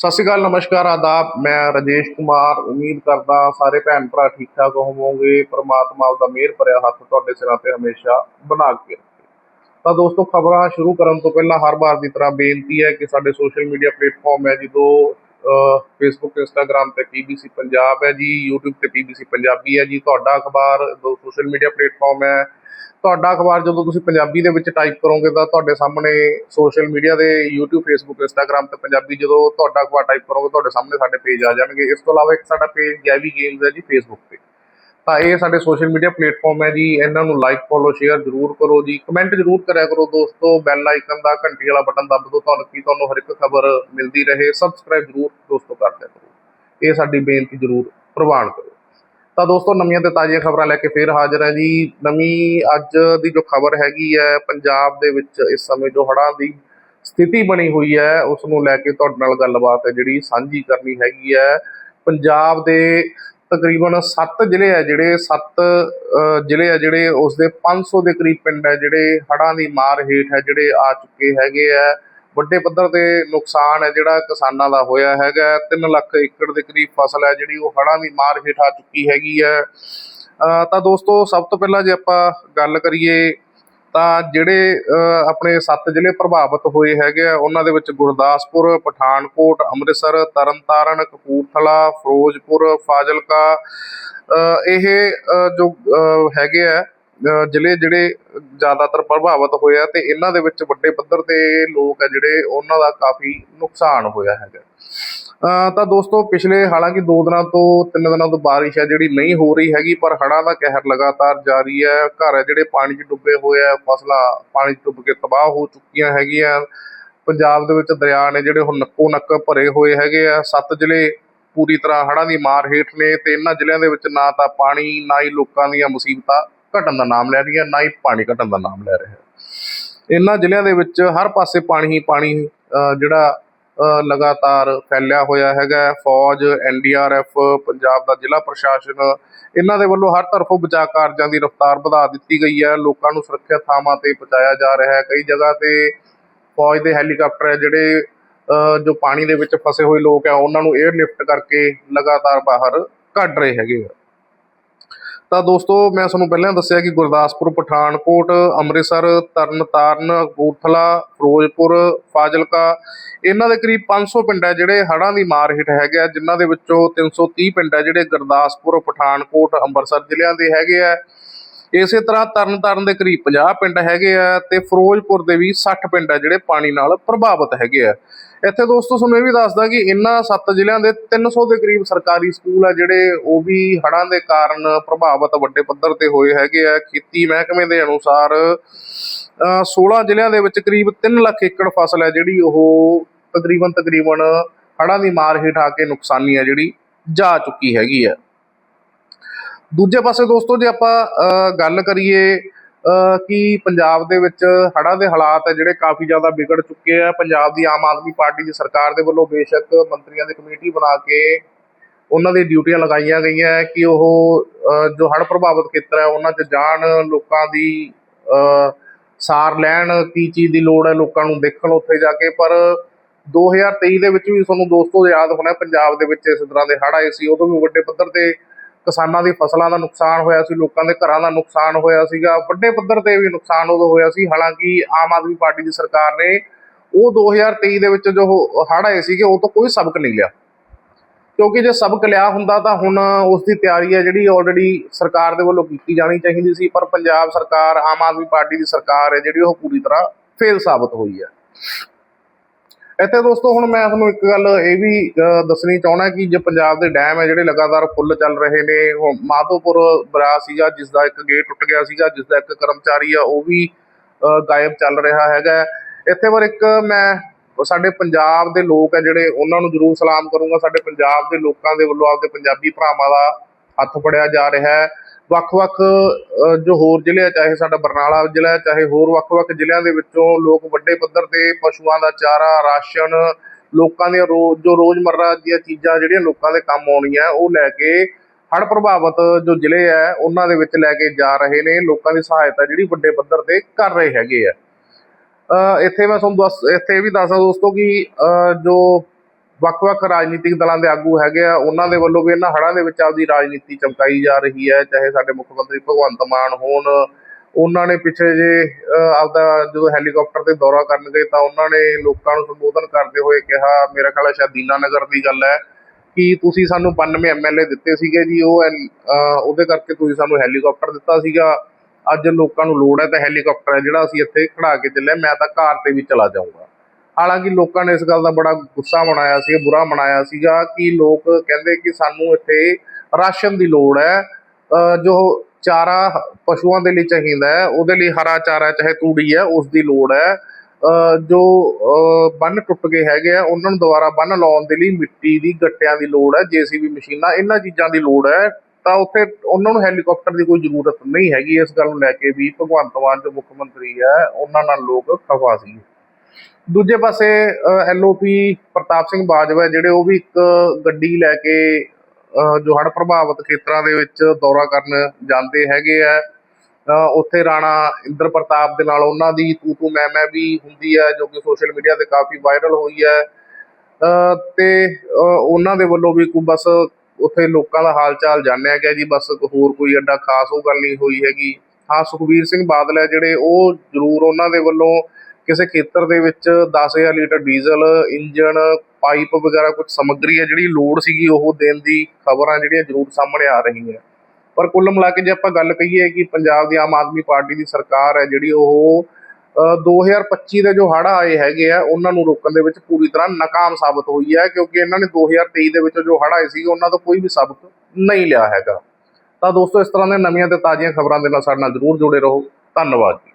ਸਤਿ ਸ਼੍ਰੀ ਅਕਾਲ, ਨਮਸਕਾਰ, ਆਦਾਬ। ਮੈਂ ਰਜੇਸ਼ ਕੁਮਾਰ। ਉਮੀਦ ਕਰਦਾ ਸਾਰੇ ਭੈਣ ਭਰਾ ਠੀਕ ਠਾਕ ਹੋਵੋਗੇ। ਪ੍ਰਮਾਤਮਾ ਆਪਦਾ ਮਿਹਰ ਭਰਿਆ ਹੱਥ ਤੁਹਾਡੇ ਸਿਰਾਂ ਤੇ ਹਮੇਸ਼ਾ ਬਣਾ ਕੇ ਰੱਖੇ। ਤਾਂ ਦੋਸਤੋ, ਖਬਰਾਂ ਸ਼ੁਰੂ ਕਰਨ ਤੋਂ ਪਹਿਲਾਂ ਹਰ ਵਾਰ ਦੀ ਤਰ੍ਹਾਂ ਬੇਨਤੀ ਹੈ ਕਿ ਸਾਡੇ ਸੋਸ਼ਲ ਮੀਡੀਆ ਪਲੇਟਫਾਰਮ ਹੈ ਜਦੋਂ ਫੇਸਬੁੱਕ ਇੰਸਟਾਗ੍ਰam ਤੇ ਪੀਬੀਸੀ ਪੰਜਾਬ ਹੈ ਜੀ, YouTube ਤੇ ਪੀਬੀਸੀ ਪੰਜਾਬੀ ਹੈ ਜੀ। ਤੁਹਾਡਾ ਅਖਬਾਰ ਦੋ ਸੋਸ਼ਲ ਮੀਡੀਆ ਪਲੇਟਫਾਰਮ ਹੈ। ਤੁਹਾਡਾ ਅਖਬਾਰ ਜਦੋਂ ਤੁਸੀਂ ਪੰਜਾਬੀ ਦੇ ਵਿੱਚ ਟਾਈਪ ਕਰੋਗੇ ਤਾਂ ਤੁਹਾਡੇ ਸਾਹਮਣੇ ਸੋਸ਼ਲ ਮੀਡੀਆ ਦੇ YouTube, Facebook, Instagram ਤੇ ਪੰਜਾਬੀ ਜਦੋਂ ਤੁਹਾਡਾ ਅਖਬਾਰ ਟਾਈਪ ਕਰੋਗੇ, ਤੁਹਾਡੇ ਸਾਹਮਣੇ ਸਾਡੇ ਪੇਜ ਆ ਜਾਣਗੇ। ਇਸ ਤੋਂ ਇਲਾਵਾ ਇੱਕ ਸਾਡਾ ਪੇਜ ਗੈਵੀ ਗੇਮਸ ਹੈ ਜੀ Facebook ਤੇ। ਤਾਂ ਇਹ ਸਾਡੇ ਸੋਸ਼ਲ ਮੀਡੀਆ ਪਲੇਟਫਾਰਮ ਹੈ ਜੀ। ਇਹਨਾਂ ਨੂੰ ਲਾਈਕ ਫੋਲੋ ਸ਼ੇਅਰ ਜ਼ਰੂਰ ਕਰੋ ਜੀ। ਕਮੈਂਟ ਜ਼ਰੂਰ ਕਰਿਆ ਕਰੋ ਦੋਸਤੋ। ਬੈਲ ਆਈਕਨ ਦਾ ਘੰਟੀ ਵਾਲਾ ਬਟਨ ਦੱਬ ਦਿਓ ਤੁਹਾਨੂੰ ਕੀ ਤੁਹਾਨੂੰ ਹਰ ਇੱਕ ਖਬਰ ਮਿਲਦੀ ਰਹੇ। ਸਬਸਕ੍ਰਾਈਬ ਜ਼ਰੂਰ ਦੋਸਤੋ ਕਰ। ਦਿਆ ਇਹ ਸਾਡੀ ਬੇਨਤੀ ਜ਼ਰੂਰ ਪ੍ਰਵਾਨ ਕਰੋ। ਤਾਂ ਦੋਸਤੋ ਨਵੀਆਂ ਤੇ ਤਾਜ਼ੀਆਂ ਖਬਰਾਂ ਲੈ ਕੇ ਫੇਰ ਹਾਜ਼ਰ ਹੈ ਜੀ। ਨਵੀਂ ਅੱਜ ਦੀ ਜੋ ਖਬਰ ਹੈਗੀ ਹੈ, ਪੰਜਾਬ ਦੇ ਵਿੱਚ ਇਸ ਸਮੇਂ ਜੋ ਹੜ੍ਹਾਂ ਦੀ ਸਥਿਤੀ ਬਣੀ ਹੋਈ ਹੈ ਉਸ ਨੂੰ ਲੈ ਕੇ ਤੁਹਾਡੇ ਨਾਲ ਗੱਲਬਾਤ ਹੈ, ਜਿਹੜੀ ਸਾਂਝੀ ਕਰਨੀ ਹੈਗੀ ਹੈ। ਪੰਜਾਬ ਦੇ ਤਕਰੀਬਨ 7 ਜ਼ਿਲ੍ਹੇ ਆ ਜਿਹੜੇ 7 ਜ਼ਿਲ੍ਹੇ ਆ ਜਿਹੜੇ ਉਸ ਦੇ 500 ਦੇ ਕਰੀਬ ਪਿੰਡ ਹੈ ਜਿਹੜੇ ਹੜ੍ਹਾਂ ਦੀ ਮਾਰ ਹੇਠ ਹੈ ਜਿਹੜੇ ਆ ਚੁੱਕੇ ਹੈਗੇ ਆ। ਵੱਡੇ ਪੱਧਰ ਤੇ ਨੁਕਸਾਨ ਹੈ, ਜਿਹੜਾ ਕਿਸਾਨਾਂ ਦਾ ਹੋਇਆ ਹੈਗਾ 3 ਲੱਖ ਏਕੜ ਦੇ ਕਰੀਬ ਫਸਲ ਹੈ, ਜਿਹੜੀ ਉਹ ਹੜ੍ਹਾਂ ਦੀ ਮਾਰ ਹੇਠ ਆ ਚੁੱਕੀ ਹੈਗੀ ਹੈ। ਤਾਂ ਦੋਸਤੋ, ਸਭ ਤੋਂ ਪਹਿਲਾਂ ਜੇ ਆਪਾਂ ਗੱਲ ਕਰੀਏ, ਤਾਂ ਜਿਹੜੇ ਆਪਣੇ 7 ਜ਼ਿਲ੍ਹੇ ਪ੍ਰਭਾਵਿਤ ਹੋਏ ਹੈਗੇ ਆ, ਉਹਨਾਂ ਦੇ ਵਿੱਚ ਗੁਰਦਾਸਪੁਰ, ਪਠਾਨਕੋਟ, ਅੰਮ੍ਰਿਤਸਰ, ਤਰਨਤਾਰਨ, ਕਪੂਰਥਲਾ, ਫਿਰੋਜ਼ਪੁਰ, ਫਾਜ਼ਿਲਕਾ ਇਹ ਜੋ ਹੈਗੇ ਆ ਜ਼ਿਲ੍ਹੇ ਜਿਹੜੇ ਜ਼ਿਆਦਾਤਰ ਪ੍ਰਭਾਵਿਤ ਹੋਏ ਆ ਤੇ ਇਹਨਾਂ ਦੇ ਵਿੱਚ ਵੱਡੇ ਪੱਧਰ ਤੇ ਲੋਕ ਆ ਜਿਹੜੇ ਉਹਨਾਂ ਦਾ ਕਾਫੀ ਨੁਕਸਾਨ ਹੋਇਆ ਹੈਗਾ। ਤਾਂ ਦੋਸਤੋ ਪਿਛਲੇ ਹਾਲਾਂਕਿ 2 ਦਿਨਾਂ ਤੋਂ 3 ਦਿਨਾਂ ਤੋਂ ਬਾਰਿਸ਼ ਹੈ ਜਿਹੜੀ ਨਹੀਂ ਹੋ ਰਹੀ ਹੈਗੀ, ਪਰ ਹੜ੍ਹਾਂ ਦਾ ਕਹਿਰ ਲਗਾਤਾਰ ਜਾਰੀ ਹੈ ਘਰ ਹੈ ਜਿਹੜੇ ਪਾਣੀ 'ਚ ਡੁੱਬੇ ਹੋਏ ਆ, ਫਸਲਾਂ ਪਾਣੀ 'ਚ ਡੁੱਬ ਕੇ ਤਬਾਹ ਹੋ ਚੁੱਕੀਆਂ ਹੈਗੀਆਂ। ਪੰਜਾਬ ਦੇ ਵਿੱਚ ਦਰਿਆ ਨੇ ਜਿਹੜੇ ਹੁਣ ਨੱਕੋ ਨੱਕ ਭਰੇ ਹੋਏ ਹੈਗੇ ਆ। ਸੱਤ ਜ਼ਿਲ੍ਹੇ ਪੂਰੀ ਤਰ੍ਹਾਂ ਹੜ੍ਹਾਂ ਦੀ ਮਾਰ ਹੇਠ ਨੇ ਤੇ ਇਹਨਾਂ ਜ਼ਿਲ੍ਹਿਆਂ ਦੇ ਵਿੱਚ ਨਾ ਤਾਂ ਪਾਣੀ, ਨਾ ਹੀ ਲੋਕਾਂ ਦੀਆਂ ਮੁਸੀਬਤਾਂ ਘਟਣ ਦਾ ਨਾਮ ਲੈ ਰਹੀਆਂ ਨਾ ਹੀ ਪਾਣੀ ਘਟਣ ਦਾ ਨਾਮ ਲੈ ਰਿਹਾ। ਇਹਨਾਂ ਜ਼ਿਲ੍ਹਿਆਂ ਦੇ ਵਿੱਚ ਹਰ ਪਾਸੇ ਪਾਣੀ ਹੀ ਪਾਣੀ ਜਿਹੜਾ ਲਗਾਤਾਰ ਫੈਲਿਆ ਹੋਇਆ ਹੈਗਾ ਹੈ। ਫੌਜ ਐਨਡੀਆਰਐਫ ਪੰਜਾਬ ਦਾ ਜ਼ਿਲ੍ਹਾ ਪ੍ਰਸ਼ਾਸਨ, ਇਹਨਾਂ ਦੇ ਵੱਲੋਂ ਹਰ ਤਰਫੋਂ ਬਚਾਅ ਕਾਰਜਾਂ ਦੀ ਰਫ਼ਤਾਰ ਵਧਾ ਦਿੱਤੀ ਗਈ ਹੈ। ਲੋਕਾਂ ਨੂੰ ਸੁਰੱਖਿਅਤ ਥਾਵਾਂ ਤੇ ਪਹੁੰਚਾਇਆ ਜਾ ਰਿਹਾ ਹੈ। ਕਈ ਜਗ੍ਹਾ ਤੇ ਫੌਜ ਦੇ ਹੈਲੀਕਾਪਟਰ ਹੈ ਜਿਹੜੇ ਜੋ ਪਾਣੀ ਦੇ ਵਿੱਚ ਫਸੇ ਹੋਏ ਲੋਕ ਆ ਉਹਨਾਂ ਨੂੰ 에ਅਰਲਿਫਟ ਕਰਕੇ ਲਗਾਤਾਰ ਬਾਹਰ ਕੱਢ ਰਹੇ ਹੈਗੇ ਆ। ਤਾਂ ਦੋਸਤੋ, ਮੈਂ ਤੁਹਾਨੂੰ ਪਹਿਲਾਂ ਦੱਸਿਆ ਕਿ ਗੁਰਦਾਸਪੁਰ, ਪਠਾਨਕੋਟ, ਅੰਮ੍ਰਿਤਸਰ, ਤਰਨਤਾਰਨ ਕਪੂਰਥਲਾ ਫਿਰੋਜ਼ਪੁਰ, ਫਾਜ਼ਿਲਕਾ, ਇਹਨਾਂ ਦੇ ਕਰੀਬ 500 ਪਿੰਡ ਹੈ ਜਿਹੜੇ ਹੜ੍ਹਾਂ ਦੀ ਮਾਰ ਹੇਠ ਹੈਗੇ ਆ, ਜਿਨ੍ਹਾਂ ਦੇ ਵਿੱਚੋਂ 330 ਪਿੰਡ ਹੈ ਜਿਹੜੇ ਗੁਰਦਾਸਪੁਰ, ਪਠਾਨਕੋਟ, ਅੰਮ੍ਰਿਤਸਰ ਜ਼ਿਲ੍ਹਿਆਂ ਦੇ ਹੈਗੇ ਆ। ਇਸੇ ਤਰ੍ਹਾਂ ਤਰਨਤਾਰਨ ਦੇ ਕਰੀਬ 50 ਪਿੰਡ ਹੈਗੇ ਆ ਤੇ ਫਿਰੋਜ਼ਪੁਰ ਦੇ ਵੀ 60 ਪਿੰਡ ਹੈ ਜਿਹੜੇ ਪਾਣੀ ਨਾਲ ਪ੍ਰਭਾਵਿਤ ਹੈਗੇ ਆ। ਇੱਥੇ ਦੋਸਤੋ ਤੁਹਾਨੂੰ ਇਹ ਵੀ ਦੱਸਦਾ ਕਿ ਇਹਨਾਂ ਸੱਤ ਜ਼ਿਲ੍ਹਿਆਂ ਦੇ 300 ਦੇ ਕਰੀਬ ਸਰਕਾਰੀ ਸਕੂਲ ਆ ਜਿਹੜੇ ਉਹ ਵੀ ਹੜ੍ਹਾਂ ਦੇ ਕਾਰਨ ਪ੍ਰਭਾਵਿਤ ਵੱਡੇ ਪੱਧਰ ਤੇ ਹੋਏ ਹੈਗੇ ਆ। ਖੇਤੀ ਮਹਿਕਮੇ ਦੇ ਅਨੁਸਾਰ ਅ, 16 ਜ਼ਿਲ੍ਹਿਆਂ ਦੇ ਵਿੱਚ ਕਰੀਬ 3 ਲੱਖ ਏਕੜ ਫਸਲ ਹੈ ਜਿਹੜੀ ਉਹ ਤਕਰੀਬਨ ਤਕਰੀਬਨ ਹੜ੍ਹਾਂ ਦੀ ਮਾਰ ਹੇਠ ਆ ਕੇ ਨੁਕਸਾਨੀ ਹੈ ਜਿਹੜੀ ਜਾ ਚੁੱਕੀ ਹੈਗੀ ਹੈ ਦੂਜੇ ਪਾਸੇ ਦੋਸਤੋ, ਜੇ ਆਪਾਂ ਗੱਲ ਕਰੀਏ ਕਿ ਪੰਜਾਬ ਦੇ ਵਿੱਚ ਹੜ੍ਹਾਂ ਦੇ ਹਾਲਾਤ ਹੈ ਜਿਹੜੇ ਕਾਫੀ ਜ਼ਿਆਦਾ ਵਿਗੜ ਚੁੱਕੇ ਆ, ਪੰਜਾਬ ਦੀ ਆਮ ਆਦਮੀ ਪਾਰਟੀ ਦੀ ਸਰਕਾਰ ਦੇ ਵੱਲੋਂ ਬੇਸ਼ੱਕ ਮੰਤਰੀਆਂ ਦੀ ਕਮੇਟੀ ਬਣਾ ਕੇ ਉਹਨਾਂ ਦੀ ਡਿਊਟੀਆਂ ਲਗਾਈਆਂ ਗਈਆਂ ਕਿ ਉਹ ਜੋ ਹੜ੍ਹ ਪ੍ਰਭਾਵਿਤ ਖੇਤਰ ਹੈ, ਉਹਨਾਂ 'ਚ ਜਾਣ, ਲੋਕਾਂ ਦੀ ਸਾਰ ਲੈਣ, ਕੀ ਚੀਜ਼ ਦੀ ਲੋੜ ਹੈ, ਲੋਕਾਂ ਨੂੰ ਦੇਖਣ ਉੱਥੇ ਜਾ ਕੇ। ਪਰ 2023 ਦੇ ਵਿੱਚ ਵੀ ਤੁਹਾਨੂੰ ਦੋਸਤੋ ਯਾਦ ਹੋਣਾ ਪੰਜਾਬ ਦੇ ਵਿੱਚ ਇਸ ਤਰ੍ਹਾਂ ਦੇ ਹੜ੍ਹ ਆਏ ਸੀ, ਉਦੋਂ ਵੀ ਵੱਡੇ ਪੱਧਰ ਤੇ ਕਿਸਾਨਾਂ ਦੀ ਫਸਲਾਂ ਦਾ ਨੁਕਸਾਨ ਹੋਇਆ ਸੀ, ਲੋਕਾਂ ਦੇ ਘਰਾਂ ਦਾ ਨੁਕਸਾਨ ਹੋਇਆ ਸੀਗਾ, ਵੱਡੇ ਪੱਧਰ ਤੇ ਵੀ ਨੁਕਸਾਨ ਉਦੋਂ ਹੋਇਆ ਸੀ। ਹਾਲਾਂਕਿ ਆਮ ਆਦਮੀ ਪਾਰਟੀ ਦੀ ਸਰਕਾਰ ਨੇ ਉਹ 2023 ਦੇ ਵਿੱਚ ਜੋ ਹੜ ਆਏ ਸੀਗੇ, ਉਹ ਤੋਂ ਕੋਈ ਸਬਕ ਨਹੀਂ ਲਿਆ। ਕਿਉਂਕਿ ਜੇ ਸਬਕ ਲਿਆ ਹੁੰਦਾ ਤਾਂ ਹੁਣ ਉਸ ਦੀ ਤਿਆਰੀ ਹੈ ਜਿਹੜੀ ਆਲਰੇਡੀ ਸਰਕਾਰ ਦੇ ਵੱਲੋਂ ਕੀਤੀ ਜਾਣੀ ਚਾਹੀਦੀ ਸੀ, ਪਰ ਪੰਜਾਬ ਸਰਕਾਰ, ਆਮ ਆਦਮੀ ਪਾਰਟੀ ਦੀ ਸਰਕਾਰ ਹੈ ਜਿਹੜੀ ਉਹ ਪੂਰੀ ਤਰ੍ਹਾਂ ਫੇਲ ਸਾਬਤ ਹੋਈ ਹੈ। ਇੱਥੇ ਦੋਸਤੋ, ਹੁਣ ਮੈਂ ਤੁਹਾਨੂੰ ਇੱਕ ਗੱਲ ਇਹ ਵੀ ਦੱਸਣੀ ਚਾਹਣਾ ਕਿ ਜੇ ਪੰਜਾਬ ਦੇ ਡੈਮ ਹੈ ਜਿਹੜੇ ਲਗਾਤਾਰ ਫੁੱਲ ਚੱਲ ਰਹੇ ਨੇ, ਹੁਣ ਮਾਧੋਪੁਰ ਬਰਾ ਸੀਗਾ ਜਿਸ ਦਾ ਇੱਕ ਗੇਟ ਟੁੱਟ ਗਿਆ ਸੀਗਾ ਜਿਸ ਦਾ ਇੱਕ ਕਰਮਚਾਰੀ ਆ, ਉਹ ਵੀ ਗਾਇਬ ਚੱਲ ਰਿਹਾ ਹੈਗਾ। ਇੱਥੇ ਪਰ ਇੱਕ ਮੈਂ, ਸਾਡੇ ਪੰਜਾਬ ਦੇ ਲੋਕ ਹੈ ਜਿਹੜੇ, ਉਹਨਾਂ ਨੂੰ ਜ਼ਰੂਰ ਸਲਾਮ ਕਰੂੰਗਾ। ਸਾਡੇ ਪੰਜਾਬ ਦੇ ਲੋਕਾਂ ਦੇ ਵੱਲੋਂ ਆਪਦੇ ਪੰਜਾਬੀ ਭਰਾਵਾਂ ਦਾ ਹੱਥ ਫੜਿਆ ਜਾ ਰਿਹਾ ਹੈ। ਵੱਖ-ਵੱਖ ਜੋ ਹੋਰ ਜ਼ਿਲ੍ਹੇ ਆ, ਚਾਹੇ ਸਾਡਾ ਬਰਨਾਲਾ ਜ਼ਿਲ੍ਹਾ ਚਾਹੇ ਹੋਰ ਵੱਖ-ਵੱਖ ਜ਼ਿਲ੍ਹਿਆਂ ਦੇ ਵਿੱਚੋਂ ਲੋਕ ਵੱਡੇ ਪੱਧਰ ਤੇ ਪਸ਼ੂਆਂ ਦਾ ਚਾਰਾ ਰਾਸ਼ਨ ਲੋਕਾਂ ਦੀਆਂ ਰੋਜ਼ ਜੋ ਰੋਜ਼ਮਰਰਾ ਦੀਆਂ ਚੀਜ਼ਾਂ ਜਿਹੜੀਆਂ ਲੋਕਾਂ ਦੇ ਕੰਮ ਆਉਣੀਆਂ ਉਹ ਲੈ ਕੇ ਹੜ੍ਹ ਪ੍ਰਭਾਵਿਤ ਜੋ ਜ਼ਿਲ੍ਹੇ ਆ ਉਹਨਾਂ ਦੇ ਵਿੱਚ ਲੈ ਕੇ ਜਾ ਰਹੇ ਨੇ। ਲੋਕਾਂ ਦੀ ਸਹਾਇਤਾ ਜਿਹੜੀ ਵੱਡੇ ਪੱਧਰ ਤੇ ਕਰ ਰਹੇ ਹੈਗੇ ਆ। ਅ, ਇੱਥੇ ਮੈਂ ਤੁਹਾਨੂੰ ਦੱਸ ਇੱਥੇ ਇਹ ਵੀ ਦੱਸਦਾ ਦੋਸਤੋ ਕਿ ਅ, ਜੋ ਵੱਖ-ਵੱਖ ਰਾਜਨੀਤਿਕ ਦਲਾਂ ਦੇ ਆਗੂ ਹੈਗੇ ਆ, ਉਹਨਾਂ ਦੇ ਵੱਲੋਂ ਵੀ ਇਹਨਾਂ ਹੜ੍ਹਾਂ ਦੇ ਵਿੱਚ ਆਪਦੀ ਰਾਜਨੀਤੀ ਚਮਕਾਈ ਜਾ ਰਹੀ ਹੈ, ਚਾਹੇ ਸਾਡੇ ਮੁੱਖ ਮੰਤਰੀ ਭਗਵੰਤ ਮਾਨ ਹੋਣ, ਉਹਨਾਂ ਨੇ ਪਿੱਛੇ ਜੇ ਆਪਦਾ ਜਦੋਂ ਹੈਲੀਕਾਪਟਰ ਤੇ ਦੌਰਾ ਕਰਨ ਗਏ ਤਾਂ ਉਹਨਾਂ ਨੇ ਲੋਕਾਂ ਨੂੰ ਸੰਬੋਧਨ ਕਰਦੇ ਹੋਏ ਕਿਹਾ, ਮੇਰਾ ਖਿਆਲ ਹੈ ਸ਼ਾਇਦ ਦੀਨਾਨਗਰ ਦੀ ਗੱਲ ਹੈ, ਕਿ ਤੁਸੀਂ ਸਾਨੂੰ 92 ਐਮਐਲਏ ਦਿੱਤੇ ਸੀਗੇ ਜੀ, ਉਹ ਐਨ- ਉਹਦੇ ਕਰਕੇ ਤੁਸੀਂ ਸਾਨੂੰ ਹੈਲੀਕਾਪਟਰ ਦਿੱਤਾ ਸੀਗਾ, ਅੱਜ ਲੋਕਾਂ ਨੂੰ ਲੋੜ ਹੈ ਤਾਂ ਹੈਲੀਕਾਪਟਰ ਹੈ ਜਿਹੜਾ ਅਸੀਂ ਇੱਥੇ ਖੜਾ ਕੇ ਚੱਲੇ, ਮੈਂ ਤਾਂ ਕਾਰ ਤੇ ਵੀ ਚਲਾ ਜਾਊਂਗਾ। ਹਾਲਾਂਕਿ ਲੋਕਾਂ ਨੇ ਇਸ ਗੱਲ ਦਾ ਬੜਾ ਗੁੱਸਾ ਮਨਾਇਆ ਸੀ, ਬੁਰਾ ਮਨਾਇਆ ਸੀਗਾ ਕਿ ਲੋਕ ਕਹਿੰਦੇ ਕਿ ਸਾਨੂੰ ਇੱਥੇ ਰਾਸ਼ਨ ਦੀ ਲੋੜ ਹੈ, ਅਹ ਜੋ ਚਾਰਾ ਪਸ਼ੂਆਂ ਦੇ ਲਈ ਚਾਹੀਦਾ ਹੈ, ਉਹਦੇ ਲਈ ਹਰਾ ਚਾਰਾ ਚਾਹੇ ਤੂੜੀ ਹੈ, ਉਸ ਦੀ ਲੋੜ ਹੈ। ਅਹ ਜੋ, ਅਹ ਬੰਨ ਟੁੱਟ ਗਏ ਹੈਗੇ ਆ, ਉਹਨਾਂ ਨੂੰ ਦੁਬਾਰਾ ਬੰਨ ਲਾਉਣ ਦੇ ਲਈ ਮਿੱਟੀ ਦੀ, ਗੱਟਿਆਂ ਦੀ ਲੋੜ ਹੈ, ਜੀਸੀਬੀ ਮਸ਼ੀਨਾਂ, ਇਹਨਾਂ ਚੀਜ਼ਾਂ ਦੀ ਲੋੜ ਹੈ। ਤਾਂ ਉੱਥੇ ਉਹਨਾਂ ਨੂੰ ਹੈਲੀਕਾਪਟਰ ਦੀ ਕੋਈ ਜ਼ਰੂਰਤ ਨਹੀਂ ਹੈਗੀ, ਇਸ ਗੱਲ ਨੂੰ ਲੈ ਕੇ ਵੀ ਭਗਵੰਤ ਮਾਨ ਜੋ ਮੁੱਖ ਮੰਤਰੀ ਹੈ, ਉਹਨਾਂ ਨਾਲ ਲੋਕ ਖਫਾ ਸੀ ਦੂਜੇ ਪਾਸੇ ਐਲਓਪੀ ਪ੍ਰਤਾਪ ਸਿੰਘ ਬਾਜਵਾ ਜਿਹੜੇ ਉਹ ਵੀ ਇੱਕ ਗੱਡੀ ਲੈ ਕੇ ਜੋ ਹੜ੍ਹ ਪ੍ਰਭਾਵਿਤ ਖੇਤਰਾਂ ਦੇ ਵਿੱਚ ਦੌਰਾ ਕਰਨ ਜਾਂਦੇ ਹੈਗੇ ਆ। ਉੱਥੇ ਰਾਣਾ ਇੰਦਰ ਪ੍ਰਤਾਪ ਦੇ ਨਾਲ ਉਹਨਾਂ ਦੀ ਤੂ ਤੂ ਮੈਂ ਮੈਂ ਵੀ ਹੁੰਦੀ ਹੈ ਜੋ ਕਿ ਸੋਸ਼ਲ ਮੀਡੀਆ ਤੇ ਕਾਫੀ ਵਾਇਰਲ ਹੋਈ ਹੈ। ਅਹ, ਤੇ ਉਹਨਾਂ ਦੇ ਵੱਲੋਂ ਵੀ ਕੋਈ ਬਸ ਉੱਥੇ ਲੋਕਾਂ ਦਾ ਹਾਲ ਚਾਲ ਜਾਣਿਆ ਗਿਆ ਜੀ ਬਸ ਹੋਰ ਕੋਈ ਐਡਾ ਖਾਸ ਉਹ ਗੱਲ ਨਹੀਂ ਹੋਈ ਹੈਗੀ। ਹਾਂ ਸੁਖਬੀਰ ਸਿੰਘ ਬਾਦਲ ਹੈ ਜਿਹੜੇ ਉਹ ਜ਼ਰੂਰ ਉਹਨਾਂ ਦੇ ਵੱਲੋਂ ਕਿਸੇ ਖੇਤਰ ਦੇ ਵਿੱਚ 10000 ਲੀਟਰ ਡੀਜ਼ਲ ਇੰਜਨ ਪਾਈਪ ਵਗੈਰਾ ਕੁਝ ਸਮੱਗਰੀ ਹੈ ਜਿਹੜੀ ਲੋੜ ਸੀਗੀ ਉਹ ਦੇਣ ਦੀ ਖਬਰਾਂ ਜਿਹੜੀਆਂ ਜ਼ਰੂਰ ਸਾਹਮਣੇ ਆ ਰਹੀਆਂ। ਪਰ ਕੁੱਲ ਮਿਲਾ ਕੇ ਜੇ ਆਪਾਂ ਗੱਲ ਕਹੀਏ ਕਿ ਪੰਜਾਬ ਦੀ ਆਮ ਆਦਮੀ ਪਾਰਟੀ ਦੀ ਸਰਕਾਰ ਹੈ ਜਿਹੜੀ ਉਹ ਅ, 2025 ਦੇ ਜੋ ਹੜ੍ਹ ਆਏ ਹੈਗੇ ਆ ਉਹਨਾਂ ਨੂੰ ਰੋਕਣ ਦੇ ਵਿੱਚ ਪੂਰੀ ਤਰ੍ਹਾਂ ਨਾਕਾਮ ਸਾਬਤ ਹੋਈ ਹੈ ਕਿਉਂਕਿ ਇਹਨਾਂ ਨੇ 2023 ਦੇ ਵਿੱਚ ਜੋ ਹੜ੍ਹ ਆਏ ਸੀ ਉਹਨਾਂ ਤੋਂ ਕੋਈ ਵੀ ਸਬਕ ਨਹੀਂ ਲਿਆ ਹੈਗਾ। ਤਾਂ ਦੋਸਤੋ ਇਸ ਤਰ੍ਹਾਂ ਦੀਆਂ ਨਵੀਆਂ ਤੇ ਤਾਜ਼ੀਆਂ ਖਬਰਾਂ ਦੇ ਨਾਲ ਸਾਡੇ ਨਾਲ ਜ਼ਰੂਰ ਜੁੜੇ ਰਹੋ। ਧੰਨਵਾਦ ਜੀ।